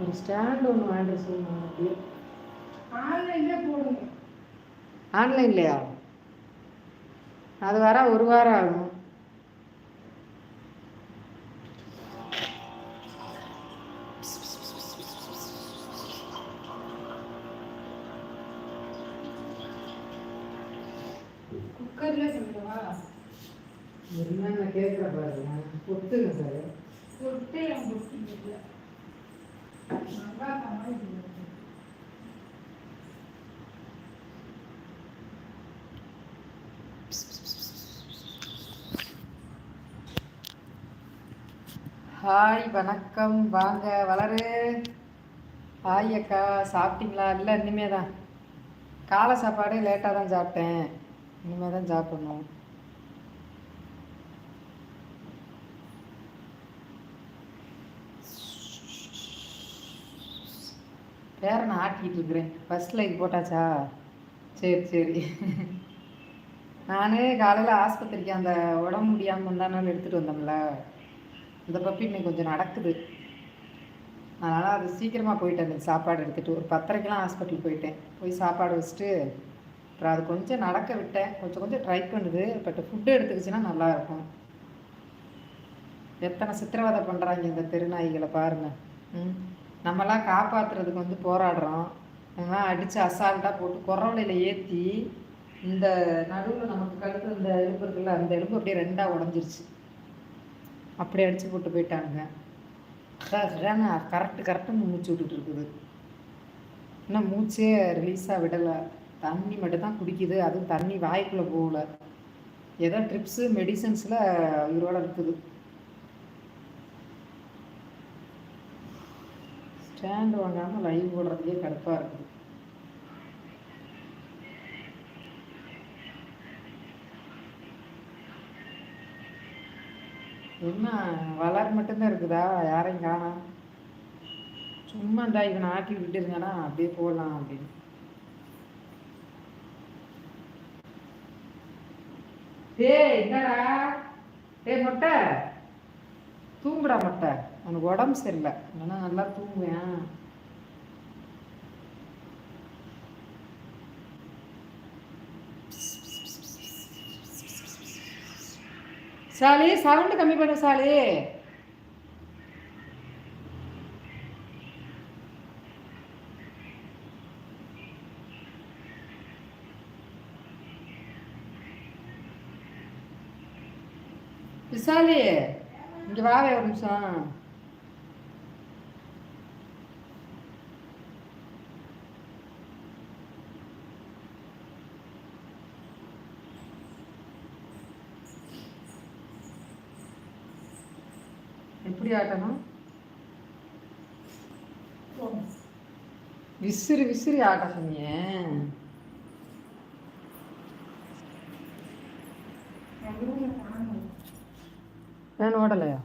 ஒரு ஸ்டாண்ட் ஒன்று வாங்கிட்டு சொல்லணும் அப்படியே. ஆன்லைன்ல போடுங்க. ஆன்லைன்லையா? அது வர ஒரு வாரம் ஆகும். குக்கர்ல சொல்லவா என்னென்ன கேட்குற பாருங்க கொடுத்துங்க சார். பொட்டு என் ஹாய் வணக்கம். வாங்க வளரு. ஹாய் அக்கா. சாப்பிட்டீங்களா? இல்லை இனிமே தான் காலை சாப்பாடு லேட்டாக தான் சாப்பிட்டேன். இனிமே தான் சாப்பிடணும். பேரனை ஆட்டிக்கிட்டு இருக்கிறேன். ஃபர்ஸ்ட் லைட் போட்டாச்சா? சரி சரி. நான் காலையில் ஆஸ்பத்திரிக்கு அந்த உடம்பு முடியாமல் முந்தா எடுத்துகிட்டு வந்தோம்ல இந்த பப்பி இன்னைக்கு கொஞ்சம் நடக்குது. அதனால் அது சீக்கிரமாக போயிட்டேன். எனக்கு சாப்பாடு எடுத்துகிட்டு ஒரு பத்தரைக்கெலாம் ஹாஸ்பிட்டல் போயிட்டேன். போய் சாப்பாடு வச்சுட்டு அப்புறம் அது கொஞ்சம் நடக்க விட்டேன். கொஞ்சம் கொஞ்சம் ட்ரை பண்ணுது. பட் ஃபுட்டு எடுத்துக்கிச்சுன்னா நல்லாயிருக்கும் எத்தனை சித்திரவதை பண்ணுறாங்க இந்த தெருநாய்களை பாருங்கள் ம்? நம்மலாம் காப்பாற்றுறதுக்கு வந்து போராடுறோம். இவன் அடித்து அசால்ட்டாக போட்டு குறவலையில் ஏற்றி இந்த நடுவில் நமக்கு கழுத்து இந்த எலும்பு இருக்குல்ல அந்த எலும்பு அப்படியே ரெண்டாக உடஞ்சிருச்சு. அப்படியே அடித்து போட்டு போயிட்டானுங்க. அதான் கரெக்டு கரெக்டுன்னு மூச்சு விட்டுட்டு இருக்குது. இன்னும் மூச்சே ரிலீஸாக விடலை. தண்ணி மட்டும் தான் குடிக்குது. அதுவும் தண்ணி வாய்க்குள்ளே போகல. ஏதோ ட்ரிப்ஸு மெடிசன்ஸில் உயிரோடு இருக்குது. ஸ்டாண்ட் வாங்காமல் லைவ் போடுறதுக்கே கடுப்பாக இருக்குது என்ன வளர் மட்டும்தான் இருக்குதா? யாரையும் காணாம் சும்மா இந்த இவனை ஆட்டி விட்டுருங்கன்னா அப்படியே போடலாம் அப்படின்னு. டேய் என்னடா? டேய் மொட்டை. தூங்குடா மொட்டை. உனக்கு உடம்பு சரியில்லை. இல்லைன்னா நல்லா தூங்குவேன். சாலி சவுண்டு கம்மி பண்ணு சாலி. விசாலி இங்கே வாவே ஒரு நிமிஷம். எப்படி ஆட்டணும் விசிறி விசிறி ஆட்ட சொன்னீங்க நான் ஓடலையா?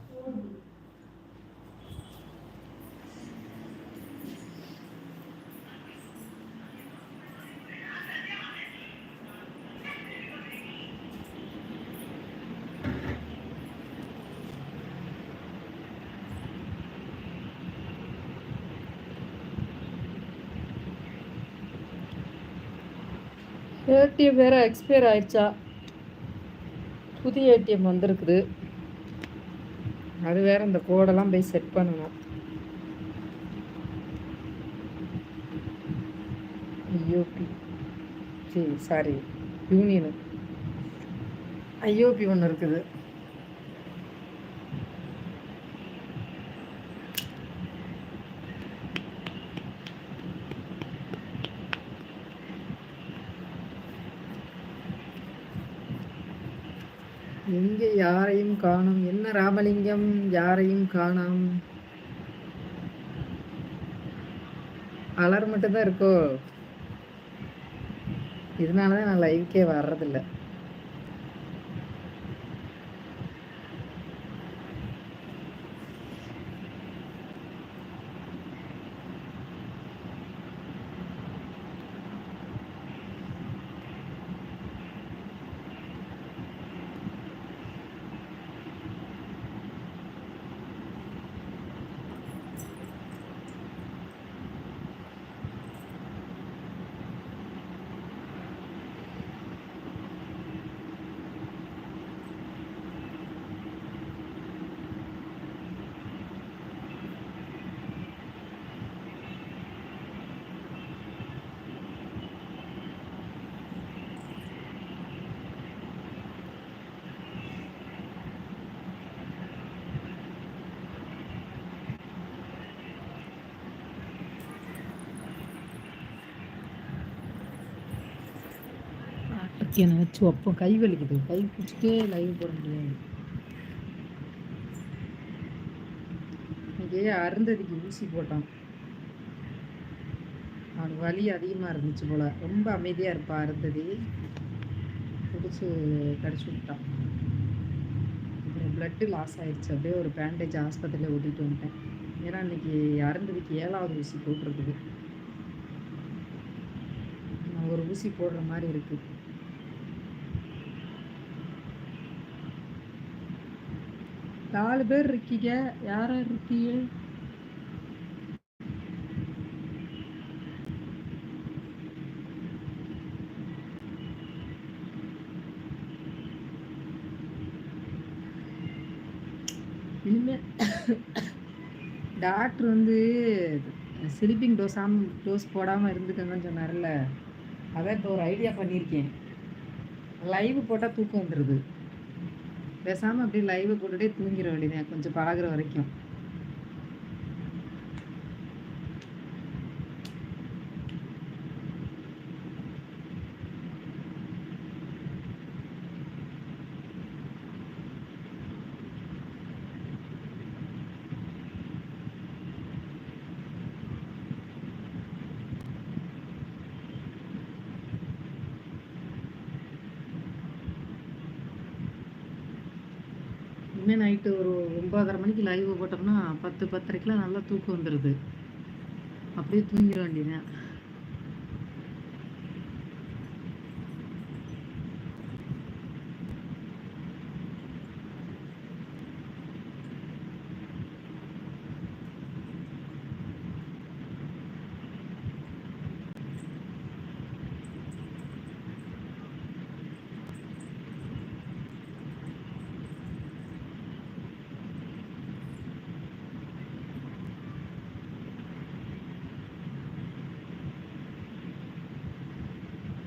ஏடிஎம் வேறு எக்ஸ்பயர் ஆயிடுச்சா? புதிய ஏடிஎம் வந்திருக்குது. அது வேறு இந்த கோடெல்லாம் போய் செட் பண்ணணும். ஐயோபி சரி சாரி யூனியனு ஐயோபி ஒன்று இருக்குது எங்கே யாரையும் காணும்? என்ன ராமலிங்கம்? யாரையும் காணோம். அலர் மட்டும்தான் இருக்கோ? இதனால தான் நான் லைவ்க்கே வர்றதில்லை. என்னை வச்சு வைப்போம். கை வலிக்குது. கை பிடிச்சிட்டே லைவ் போட முடியாது. இன்னைக்கு அருந்ததிக்கு ஊசி போட்டான் அவனுக்கு வலி அதிகமாக இருந்துச்சு போல். ரொம்ப அமைதியாக இருப்பான் அருந்ததி. பிடிச்சி கடிச்சு விட்டான். அப்புறம் பிளட்டு லாஸ் ஆயிடுச்சு. அப்படியே ஒரு பேண்டேஜ் ஆஸ்பத்திரியில் ஓட்டிகிட்டு வந்துட்டேன். ஏன்னா இன்னைக்கு அருந்ததிக்கு ஏழாவது ஊசி போட்டிருக்குது. நான் ஒரு ஊசி போடுற மாதிரி இருக்குது நாலு பேர் இருக்கீங்க. யாரா இருக்கீங்க? இனிமே டாக்டர் வந்து ஸ்லீப்பிங் டோஸாம் டோஸ் போடாமல் இருந்துக்கங்கன்னு சொன்னார்ல. அதான் இப்போ ஒரு ஐடியா பண்ணியிருக்கேன். லைவ் போட்டால் தூக்கம் வந்துடுது பேசாமல் அப்படியே லைவை போட்டுகிட்டே தூங்கிட வேண்டியது கொஞ்சம் பழகுற வரைக்கும் இனிமேல் நைட்டு ஒரு ஒன்பதரை மணிக்கு லைவ் போட்டோம்னா பத்து பத்தரைக்கெலாம் நல்லா தூக்கம் வந்துடுது அப்படியே தூங்கிட வேண்டியதான்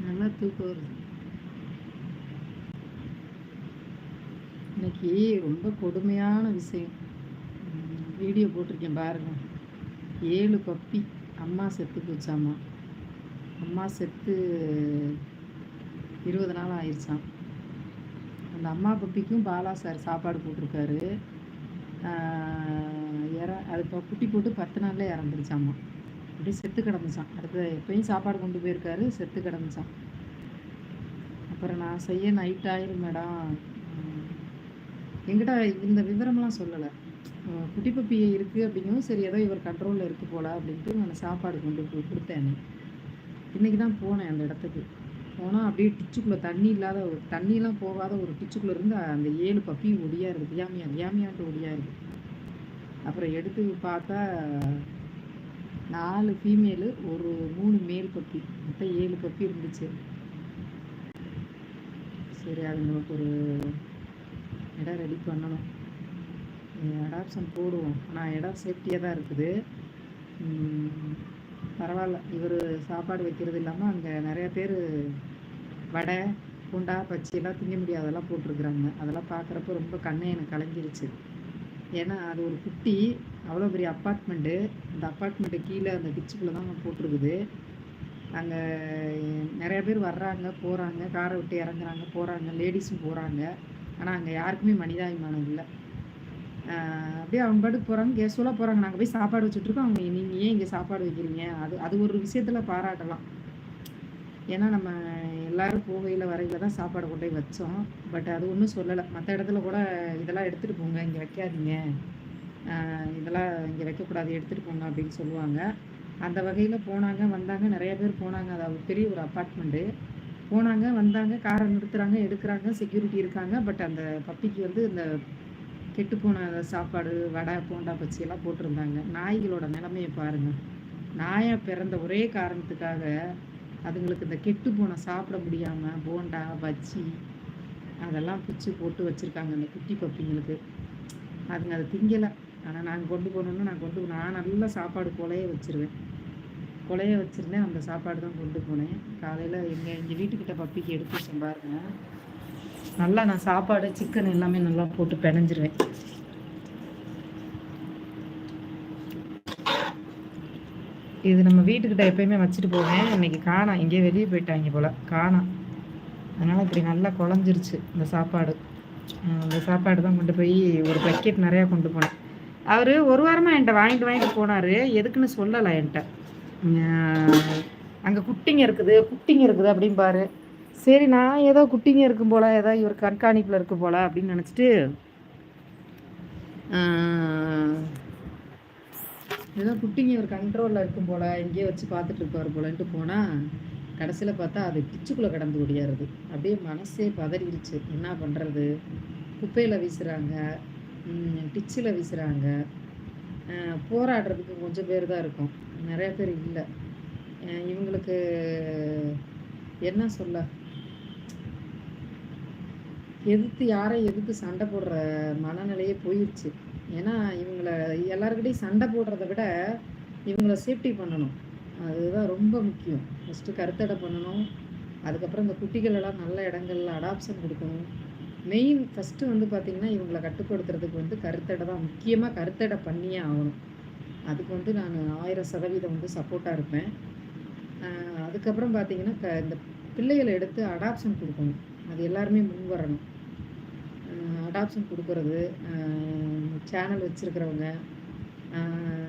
நல்லா தூக்கம் வருது இன்னைக்கு ரொம்ப கொடுமையான விஷயம். வீடியோ போட்டிருக்கேன் பாருங்க. ஏழு பப்பி அம்மா செத்து போச்சாம்மா அம்மா செத்து இருபது நாள் ஆயிடுச்சான் அந்த அம்மா பப்பிக்கும் பாலா சார் சாப்பாடு போட்டிருக்காரு. இற அது இப்போ குட்டி போட்டு பத்து நாளில் இறந்துருச்சாம்மா அப்படியே செத்து கிடந்துச்சான் அடுத்த எப்பயும் சாப்பாடு கொண்டு போயிருக்காரு செத்து கிடந்துச்சான் அப்புறம் நான் செய்ய நைட் ஆயிரும் மேடம். எங்கிட்ட இந்த விவரம்லாம் சொல்லலை. குட்டி பப்பி இருக்குது அப்படிங்கவும் சரி ஏதோ இவர் கண்ட்ரோலில் இருக்கு போல அப்படின்ட்டு நான் சாப்பாடு கொண்டு போய் கொடுத்தேன். இன்னைக்கு தான் போனேன் அந்த இடத்துக்கு. போனால் அப்படியே டிச்சுக்குள்ளே தண்ணி இல்லாத ஒரு தண்ணியெலாம் போகாத ஒரு டிச்சுக்குள்ளே இருந்து அந்த ஏழு பப்பியும் ஒடியா இருக்குது ஏமியா ஏமியான்ட்டு ஒடியா இருக்குது அப்புறம் எடுத்து பார்த்தா நாலு ஃபீமேலு ஒரு மூணு மேல் பப்பி. மொத்தம் ஏழு பப்பி இருந்துச்சு. சரி அதுங்களுக்கு ஒரு இடம் ரெடி பண்ணணும். அடாப்ஷன் போடுவோம். ஆனால் இடம் சேஃப்டியாக தான் இருக்குது. பரவாயில்ல. இவர் சாப்பாடு வைக்கிறது இல்லாமல் அங்கே நிறைய பேர் வடை குண்டா பச்சி எல்லாம் திங்க முடியாதெல்லாம் போட்டிருக்குறாங்க. அதெல்லாம் பார்க்குறப்ப ரொம்ப கண்ணே எனக்கு கலங்கிருச்சு. ஏன்னா அது ஒரு குட்டி அவ்வளோ பெரிய அப்பார்ட்மெண்ட்டு அந்த அப்பார்ட்மெண்ட்டு கீழே அந்த டிச்சுக்குள்ளே தான் போட்டிருக்குது. அங்கே நிறைய பேர் வர்றாங்க போகிறாங்க காரை விட்டு இறங்குறாங்க போகிறாங்க லேடிஸும் போகிறாங்க ஆனால் அங்கே யாருக்குமே மனிதாபிமானம் இல்லை. அப்படியே அவங்க பாட்டுக்கு போகிறாங்க கேஸ்வலாக போகிறாங்க நாங்கள் போய் சாப்பாடு வச்சுட்ருக்கோம் அவங்க நீங்கள் ஏன் இங்கே சாப்பாடு வைக்கிறீங்க? அது அது ஒரு விஷயத்தில் பாராட்டலாம். ஏன்னா நம்ம எல்லாரும் போகையில் வரையில் தான் சாப்பாடு கொண்டு போய் வச்சோம். பட் அது ஒன்றும் சொல்லலை. மற்ற இடத்துல கூட இதெல்லாம் எடுத்துகிட்டு போங்க இங்கே வைக்காதீங்க. இதெல்லாம் இங்கே வைக்கக்கூடாது எடுத்துகிட்டு போங்க அப்படின்னு சொல்லுவாங்க. அந்த வகையில் போனாங்க வந்தாங்க. நிறைய பேர் போனாங்க. அது பெரிய ஒரு அப்பார்ட்மெண்ட்டு போனாங்க வந்தாங்க காரை நிறுத்துறாங்க எடுக்கிறாங்க செக்யூரிட்டி இருக்காங்க. பட் அந்த பப்பிக்கு வந்து இந்த கெட்டுப்போன சாப்பாடு வடை போண்டா பச்சி எல்லாம் போட்டிருந்தாங்க. நாய்களோட நிலைமையை பாருங்க. நாயாக பிறந்த ஒரே காரணத்துக்காக அதுங்களுக்கு இந்த கெட்டு போன சாப்பிட முடியாம போண்டா பச்சி அதெல்லாம் பிச்சு போட்டு வச்சிருக்காங்க அந்த குட்டி பப்பிங்களுக்கு. அதுங்க அதை திங்கலை. ஆனால் நாங்கள் கொண்டு போகணுன்னு நான் கொண்டு நான் நல்ல சாப்பாடு போலயே வச்சிருவேன். குலைய வச்சிருந்தேன். அந்த சாப்பாடு தான் கொண்டு போனேன். காலையில் எங்கள் எங்கள் வீட்டுக்கிட்ட பப்பிக்கு எடுத்து வச்சேன் பாருங்க நல்லா நான் சாப்பாடு சிக்கன் எல்லாமே நல்லா போட்டு பிணைஞ்சிருவேன். இது நம்ம வீட்டுக்கிட்ட எப்பயுமே வச்சுட்டு போவேன். இன்னைக்கு காணாம் இங்கேயே வெளியே போயிட்டாங்க போல் காணாம் அதனால் இப்படி நல்லா குழஞ்சிருச்சு இந்த சாப்பாடு. அந்த இந்த சாப்பாடு தான் கொண்டு போய் ஒரு பக்கெட் நிறையா கொண்டு போனேன். அவர் ஒரு வாரமாக என்கிட்ட வாங்கிட்டு வாங்கிட்டு போனார். எதுக்குன்னு சொல்லலை என்கிட்ட. அங்கே குட்டிங்க இருக்குது குட்டிங்க இருக்குது அப்படிம்பாரு சரி நான் ஏதோ குட்டிங்க இருக்கும் போல் ஏதோ இவர் கண்காணிப்பில் இருக்கு போல் அப்படின்னு நினச்சிட்டு ஏதோ குட்டிங்க இவர் கண்ட்ரோலில் இருக்கும் போல் எங்கேயோ வச்சு பார்த்துட்டு இருப்பார் போலன்ட்டு போனால் கடைசியில் பார்த்தா அது பிச்சுக்குள்ளே கடந்து ஓடியாருது. அப்படியே மனசே பதறிடுச்சு. என்ன பண்ணுறது குப்பையில் வீசுகிறாங்க டிச்சில் வீசுகிறாங்க போராடுறதுக்கு கொஞ்சம் பேர் தான் இருக்கும். நிறைய பேர் இல்லை. இவங்களுக்கு என்ன சொல்ல? எதிர்த்து யாரை எதிர்த்து சண்டை போடுற மனநிலையே போயிடுச்சு ஏன்னா இவங்கள எல்லாருக்கிட்டையும் சண்டை போடுறத விட இவங்கள சேஃப்டி பண்ணணும். அதுதான் ரொம்ப முக்கியம். ஃபஸ்ட்டு கருத்தடை பண்ணணும். அதுக்கப்புறம் இந்த குட்டிகளெல்லாம் நல்ல இடங்கள்ல அடாப்ஷன் கொடுக்கணும். மெயின் ஃபஸ்ட்டு வந்து பார்த்திங்கன்னா இவங்களை கட்டுப்படுத்துறதுக்கு வந்து கருத்தடை தான் முக்கியமாக கருத்தடை பண்ணியே ஆகணும். அதுக்கு வந்து நான் ஆயிரம் சதவீதம் வந்து சப்போர்ட்டாக இருப்பேன். அதுக்கப்புறம் பார்த்தீங்கன்னா க இந்த பிள்ளைகளை எடுத்து அடாப்ஷன் கொடுக்கணும். அது எல்லாருமே முன் வரணும் அடாப்ஷன் கொடுக்கறது சேனல் வச்சுருக்கிறவங்க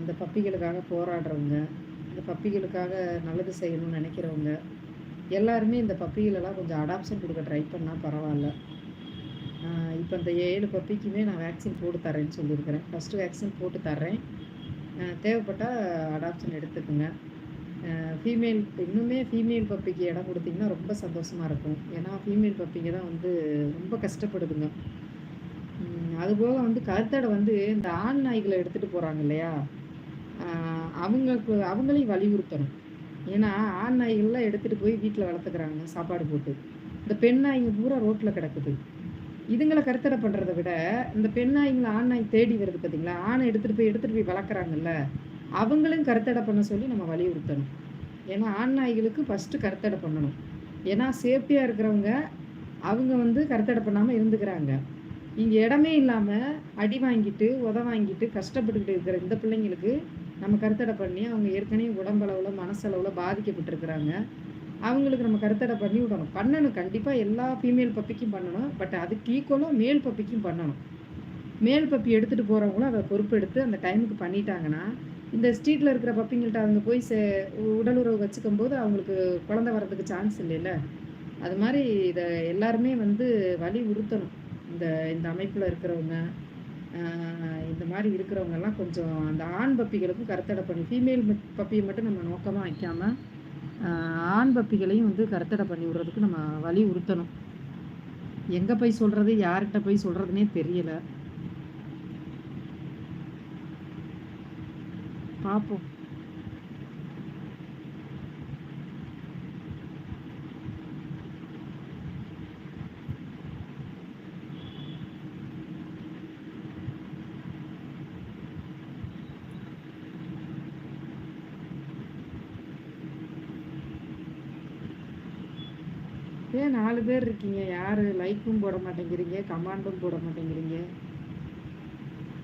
இந்த பப்பிகளுக்காக போராடுறவங்க இந்த பப்பிகளுக்காக நல்லது செய்யணும்னு நினைக்கிறவங்க எல்லாருமே இந்த பப்பிகளெல்லாம் கொஞ்சம் அடாப்ஷன் கொடுக்க ட்ரை பண்ணால் பரவாயில்ல. இப்போ இந்த ஏழு பப்பிக்குமே நான் வேக்சின் போட்டு தரேன்னு சொல்லியிருக்கிறேன். ஃபஸ்ட்டு வேக்சின் போட்டு தர்றேன். தேவைப்பட்டால் அடாப்ஷன் எடுத்துக்கோங்க. ஃபீமேல் இன்னுமே ஃபீமேல் பப்பிக்கு இடம் கொடுத்தீங்கன்னா ரொம்ப சந்தோஷமாக இருக்கும். ஏன்னா ஃபீமேல் பப்பிங்க தான் வந்து ரொம்ப கஷ்டப்படுதுங்க. அதுபோக வந்து கருத்தடை வந்து இந்த ஆண் நாய்களை எடுத்துகிட்டு போகிறாங்க இல்லையா? அவங்களுக்கு அவங்களையும் வலியுறுத்தணும். ஏன்னா ஆண் நாய்கள்லாம் எடுத்துகிட்டு போய் வீட்டில் வளர்த்துக்கிறாங்க சாப்பாடு போட்டு. இந்த பெண் நாய்ங்க பூரா ரோட்டில் கிடக்குது. இதுங்களை கருத்தடை பண்ணுறத விட இந்த பெண் நாய்ங்களை ஆண் நாய் தேடி வருது பார்த்தீங்களா ஆணை எடுத்துகிட்டு போய் எடுத்துகிட்டு போய் வளர்க்குறாங்கல்ல அவங்களும் கருத்தடை பண்ண சொல்லி நம்ம வலியுறுத்தணும். ஏன்னா ஆண் நாய்களுக்கு ஃபஸ்ட்டு கருத்தடை பண்ணணும். ஏன்னா சேஃப்டியாக இருக்கிறவங்க அவங்க வந்து கருத்தடை பண்ணாமல் இருந்துக்கிறாங்க. இங்கே இடமே இல்லாமல் அடி வாங்கிட்டு உத வாங்கிட்டு கஷ்டப்பட்டுக்கிட்டு இருக்கிற இந்த பிள்ளைங்களுக்கு நம்ம கருத்தடை பண்ணி அவங்க ஏற்கனவே உடம்பளவில் மனசளவில் பாதிக்கப்பட்டிருக்கிறாங்க. அவங்களுக்கு நம்ம கருத்தடை பண்ணி விடணும். பண்ணணும். கண்டிப்பாக எல்லா ஃபீமேல் பப்பிக்கும் பண்ணணும். பட் அதுக்கு ஈக்குவலாக மேல் பப்பிக்கும் பண்ணணும். மேல் பப்பி எடுத்துகிட்டு போகிறவங்களும் அதை பொறுப்பெடுத்து அந்த டைமுக்கு பண்ணிட்டாங்கன்னா இந்த ஸ்ட்ரீட்டில் இருக்கிற பப்பிங்கள்ட்ட அவங்க போய் சே உடலுறவு வச்சுக்கும் போது அவங்களுக்கு குழந்த வர்றதுக்கு சான்ஸ் இல்லைல்ல? அது மாதிரி இதை எல்லாருமே வந்து வழி உறுத்தணும். இந்த இந்த அமைப்பில் இருக்கிறவங்க இந்த மாதிரி இருக்கிறவங்கெல்லாம் கொஞ்சம் அந்த ஆண் பப்பிகளுக்கும் கருத்தடை பண்ணி ஃபீமேல் பப்பியை மட்டும் நம்ம நோக்கமாக வைக்காமல் ஆண் பப்பிகளையும் வந்து கருத்தடை பண்ணி விடுறதுக்கு நம்ம வழி உறுத்தணும். எங்கே போய் சொல்கிறது யார்கிட்ட போய் சொல்கிறதுனே தெரியலை. பார்ப்போம் ஏன் நாலு பேர் இருக்கீங்க. யார்? லைக்கும் போட மாட்டேங்கிறீங்க கமாண்டும் போட மாட்டேங்கிறீங்க.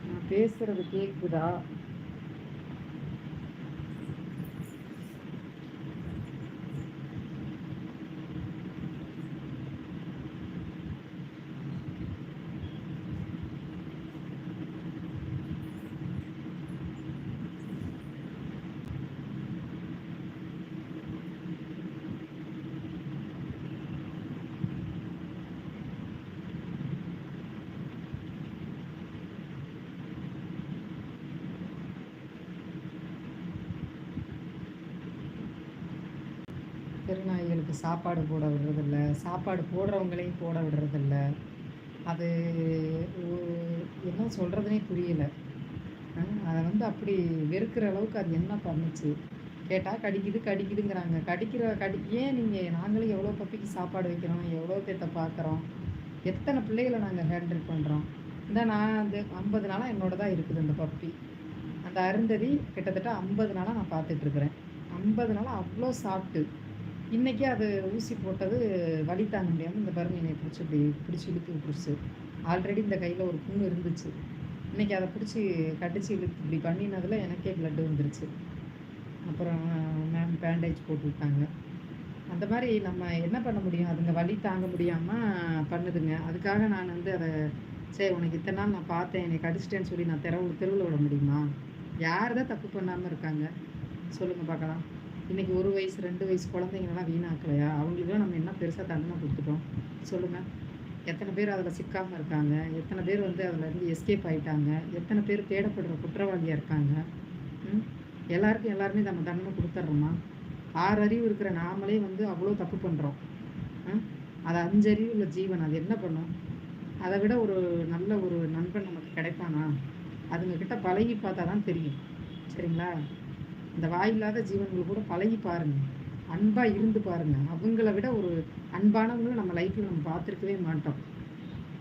நான் பேசுகிறது கேட்குதா அவங்களுக்கு சாப்பாடு போட விடுறதில்ல. சாப்பாடு போடுறவங்களையும் போட விடுறதில்ல. அது என்ன சொல்கிறதுனே புரியலை. அதை வந்து அப்படி வெறுக்கிற அளவுக்கு அது என்ன பண்ணுச்சு? கேட்டால் கடிக்குது கடிக்குதுங்கிறாங்க. கடிக்கிற கடி ஏன் நீங்கள் நாங்களும் எவ்வளோ பப்பிக்கு சாப்பாடு வைக்கிறோம்? எவ்வளோ பேர்த்த பார்க்குறோம் எத்தனை பிள்ளைகளை நாங்கள் ஹேண்டில் பண்ணுறோம் இந்த நான் அந்த ஐம்பது நாளாக என்னோட தான் இருக்குது அந்த பப்பி. அந்த அருந்ததி கிட்டத்தட்ட ஐம்பது நாளாக நான் பார்த்துட்ருக்குறேன் ஐம்பது நாளாக அவ்வளோ சாப்பிட்டு. இன்றைக்கி அது ஊசி போட்டது வலி தாங்க முடியாமல் இந்த பாருங்க என்னை பிடிச்சி இப்படி பிடிச்சி இழுத்து விட்டுருச்சு. ஆல்ரெடி இந்த கையில் ஒரு புண்ணு இருந்துச்சு. இன்றைக்கி அதை பிடிச்சி கடிச்சு இழுத்து இப்படி பண்ணினதில் எனக்கே பிளட்டு வந்துருச்சு. அப்புறம் மேம் பேண்டேஜ் போட்டு விட்டாங்க. அந்த மாதிரி நம்ம என்ன பண்ண முடியும்? அதுங்க வலி தாங்க முடியாமல் பண்ணுதுங்க. அதுக்காக நான் வந்து அதை சரி உனக்கு இத்தனை நாள் நான் பார்த்தேன். என்னை கடிச்சிட்டேன்னு சொல்லி நான் தெருவில் தெருவில் விட முடியுமா? யார் தான் தப்பு பண்ணாமல் இருக்காங்க? சொல்லுங்கள் பார்க்கலாம். இன்றைக்கி ஒரு வயசு ரெண்டு வயசு குழந்தைங்களெல்லாம் வீணாக்கலையா? அவங்களுக்குலாம் நம்ம என்ன பெருசாக தண்டனை கொடுத்துட்டோம்? சொல்லுங்கள் எத்தனை பேர் அதில் சிக்காமல் இருக்காங்க? எத்தனை பேர் வந்து அதில் இருந்து எஸ்கேப் ஆகிட்டாங்க எத்தனை பேர் தேடப்படுற குற்றவாளியாக இருக்காங்க? ம்? எல்லாருக்கும் எல்லாருமே நம்ம தண்டனை கொடுத்துட்றோமா? ஆறு அறிவு இருக்கிற நாமளே வந்து அவ்வளோ தப்பு பண்ணுறோம் அது அஞ்சறிவு உள்ள ஜீவன். அது என்ன பண்ணும்? அதை விட ஒரு நல்ல ஒரு நண்பன் நமக்கு கிடைப்பானா? அதுங்கக்கிட்ட பழகி பார்த்தா தான் தெரியும். சரிங்களா? இந்த வாயில்லாத ஜீவன்கள் கூட பழகி பாருங்க. அன்பா இருந்து பாருங்க. அவங்கள விட ஒரு அன்பானவங்களும் நம்ம லைஃப்ல நம்ம பார்த்துருக்கவே மாட்டோம்.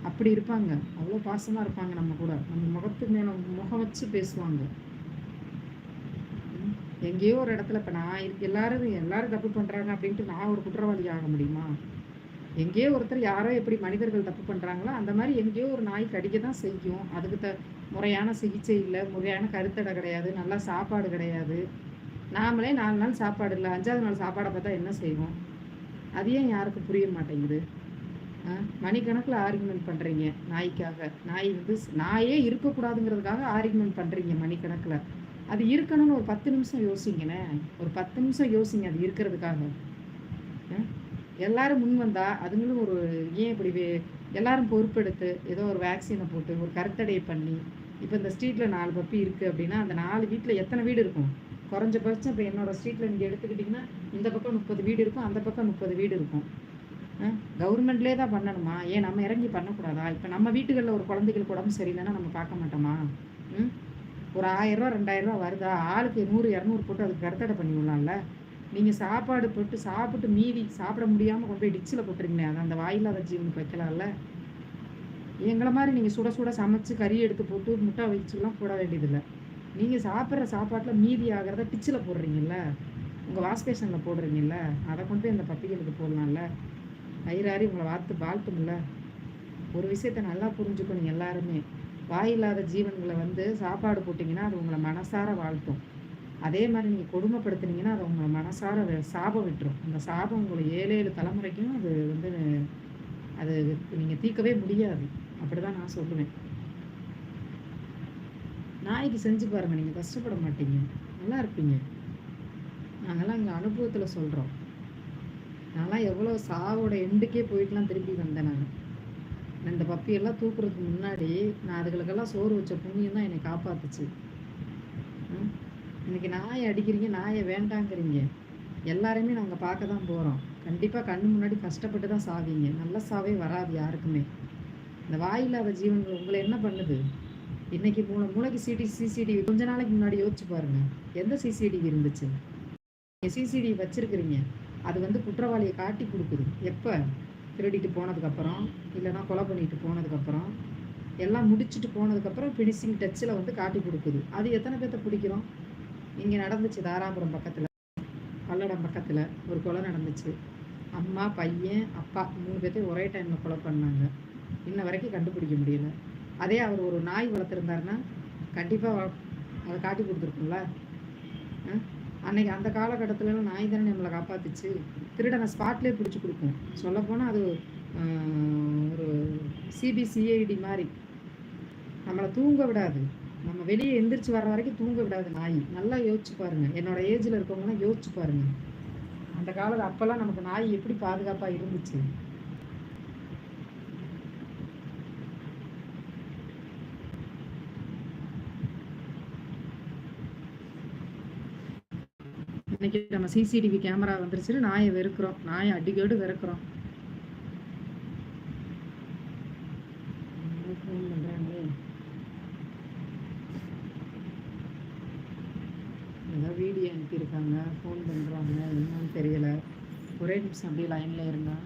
அப்படி இருப்பாங்க. அவ்வளோ பாசமாக இருப்பாங்க நம்ம கூட. நம்ம முகத்து மேலே முகம் வச்சு பேசுவாங்க. எங்கேயோ ஒரு இடத்துல இப்போ நான் எல்லாரும் எல்லாரும் தப்பு பண்ணுறாங்க அப்படின்ட்டு நான் ஒரு குற்றவாளி ஆக முடியுமா? எங்கேயோ ஒருத்தர் யாரோ எப்படி மனிதர்கள் தப்பு பண்ணுறாங்களோ அந்த மாதிரி எங்கேயோ ஒரு நாய் கடிக்க தான் செய்யும். அதுக்கு த முறையான சிகிச்சை இல்லை. முறையான கருத்தடை கிடையாது. நல்லா சாப்பாடு கிடையாது. நாமளே நாலு நாள் சாப்பாடு இல்லை அஞ்சாவது நாள் சாப்பாடை பார்த்தா என்ன செய்வோம்? அது ஏன் யாருக்கும் புரிய மாட்டேங்குது? ஆ மணிக்கணக்கில் ஆர்குமெண்ட் பண்ணுறீங்க நாய்க்காக. நாய் வந்து நாயே இருக்கக்கூடாதுங்கிறதுக்காக ஆர்குமெண்ட் பண்ணுறீங்க மணிக்கணக்கில். அது இருக்கணும்னு ஒரு பத்து நிமிஷம் யோசிங்கண்ணே. ஒரு பத்து நிமிஷம் யோசிங்க அது இருக்கிறதுக்காக. ஆ? எல்லாரும் முன் வந்தால் அதுங்களும் ஒரு ஏன் இப்படி வே- எல்லாரும் பொறுப்பெடுத்து ஏதோ ஒரு வேக்சினை போட்டு ஒரு கருத்தடையை பண்ணி இப்போ இந்த ஸ்ட்ரீட்டில் நாலு பப்பி இருக்குது அப்படின்னா அந்த நாலு வீட்டில் எத்தனை வீடு இருக்கும்? குறைஞ்சபட்சம் இப்போ என்னோட ஸ்ட்ரீட்டில் நீங்கள் எடுத்துக்கிட்டிங்கன்னா இந்த பக்கம் முப்பது வீடு இருக்கும் அந்த பக்கம் முப்பது வீடு இருக்கும். கவர்மெண்ட்லேயே தான் பண்ணணுமா? ஏன் நம்ம இறங்கி பண்ணக்கூடாதா? இப்போ நம்ம வீட்டுகளில் ஒரு குழந்தைகளுக்கு உடம்பு சரியில்லைன்னா நம்ம பார்க்க மாட்டோமா? ம்? ஒரு ஆயிரரூவா ரெண்டாயிரரூவா வருதா? ஆளுக்கு நூறு இரநூறு போட்டு அதுக்கு கருத்தடை பண்ணி விடலாம்ல? நீங்கள் சாப்பாடு போட்டு சாப்பிட்டு மீதி சாப்பிட முடியாமல் கொண்டு போய் டிச்சில் போட்டுருங்களே அது அந்த வாயில்லாத ஜீவனுக்கு வைக்கலாம்ல? எங்களை மாதிரி நீங்கள் சுட சுட சமைச்சு கறி எடுத்து போட்டு முட்டை வச்சுலாம் போட வேண்டியதில்லை. நீங்கள் சாப்பிட்ற சாப்பாட்டில் மீதி ஆகிறத டிச்சில் போடுறீங்கல்ல? உங்கள் வாஷ் பேஷனில் போடுறீங்கல்ல? அதை கொண்டு போய் அந்த பப்பிகளுக்கு போடலாம்ல? வயிறாரி உங்களை வார்த்து வாழ்த்தும்ல? ஒரு விஷயத்த நல்லா புரிஞ்சுக்கணும் எல்லாருமே. வாயில்லாத ஜீவன்களை வந்து சாப்பாடு போட்டிங்கன்னா அது உங்களை மனசார வாழ்த்தும். அதே மாதிரி நீங்கள் கொடுமைப்படுத்துனீங்கன்னா அது உங்களை மனசார சாபம் விட்டுரும். அந்த சாபம் உங்களை ஏழு ஏழு தலைமுறைக்கும் அது வந்து அது நீங்கள் தீர்க்கவே முடியாது. அப்படி தான் நான் சொல்லுவேன். நாய்க்கு செஞ்சு பாருங்கள் நீங்கள் கஷ்டப்பட மாட்டீங்க. நல்லா இருப்பீங்க. நாங்கள்லாம் எங்கள் அனுபவத்தில் சொல்கிறோம் நான்லாம் எவ்வளோ சாவோட எண்டுக்கே போயிட்டுலாம் திரும்பி வந்தேன் நான். இந்த பப்பியெல்லாம் தூக்குறதுக்கு முன்னாடி நான் அதுகளுக்கெல்லாம் சோறு வச்ச புண்ணியம் தான் என்னை காப்பாத்துச்சு. ம்? இன்னைக்கு நாயை அடிக்கிறீங்க நாயை வேண்டாங்கிறீங்க. எல்லாரையுமே நாங்கள் பார்க்க தான் போகிறோம் கண்டிப்பாக கண் முன்னாடி கஷ்டப்பட்டு தான் சாவீங்க. நல்ல சாவே வராது யாருக்குமே. இந்த வாயில்லாத ஜீவன்கள் உங்களை என்ன பண்ணுது? இன்னைக்கு மூளை மூளைக்கு சிடி சிசிடிவி கொஞ்ச நாளைக்கு முன்னாடி யோசிச்சு பாருங்க. எந்த சிசிடிவி இருந்துச்சு? நீங்கள் சிசிடிவி வச்சிருக்கிறீங்க. அது வந்து குற்றவாளியை காட்டி கொடுக்குது. எப்போ? திருடிட்டு போனதுக்கப்புறம் இல்லைன்னா கொலை பண்ணிட்டு போனதுக்கப்புறம் எல்லாம் முடிச்சுட்டு போனதுக்கப்புறம் ஃபினிஷிங் டச்சில் வந்து காட்டி கொடுக்குது. அது எத்தனை பேர்த்த பிடிக்கிறோம்? இங்கே நடந்துச்சு தாராபுரம் பக்கத்தில் பல்லடம் பக்கத்தில் ஒரு கொலை நடந்துச்சு. அம்மா பையன் அப்பா மூணு பேர்த்தையும் ஒரே டைமில் கொலை பண்ணாங்க. இன்ன வரைக்கும் கண்டுபிடிக்க முடியல. அதே அவர் ஒரு நாய் வளர்த்துருந்தாருன்னா கண்டிப்பாக அதை காட்டி கொடுத்துருக்கும்ல அன்னைக்கு அந்த காலகட்டத்துலலாம் நாய் தானே நம்மளை காப்பாத்துச்சு. திருடனை ஸ்பாட்லேயே பிடிச்சி கொடுக்கும். சொல்லப்போனால் அது ஒரு சிபிசிஐடி மாதிரி. நம்மளை தூங்க விடாது. நம்ம வெளியே எந்திரிச்சு வர்ற வரைக்கும் தூங்க விடாது நாய். நல்லா யோசிச்சு பாருங்க. என்னோட ஏஜில் இருக்கவங்கலாம் யோசிச்சு பாருங்க. அந்த காலத்தில் அப்போல்லாம் நமக்கு நாய் எப்படி பாதுகாப்பாக இருந்துச்சு? இன்னைக்கு நம்ம சிசிடிவி கேமரா வந்துருச்சுன்னு நாயை வெறுக்கிறோம். நாயை அடிக்கடி வெறுக்கிறோம். ஃபோன் பண்ணுறாங்களே ஏதோ வீடியோ அனுப்பியிருக்காங்க. ஃபோன் பண்ணுறாங்க என்னன்னு தெரியல. ஒரே நிமிஷம் அப்படியே லைனில் இருந்தால்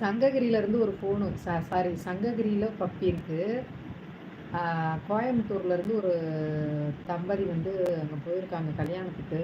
சங்ககிரியிலேருந்து ஒரு ஃபோனு சா சாரி சங்ககிரியில் பப்பி இருக்குது கோயம்புத்தூர்லேருந்து ஒரு தம்பதி வந்து அங்கே போயிருக்காங்க கல்யாணத்துக்கு.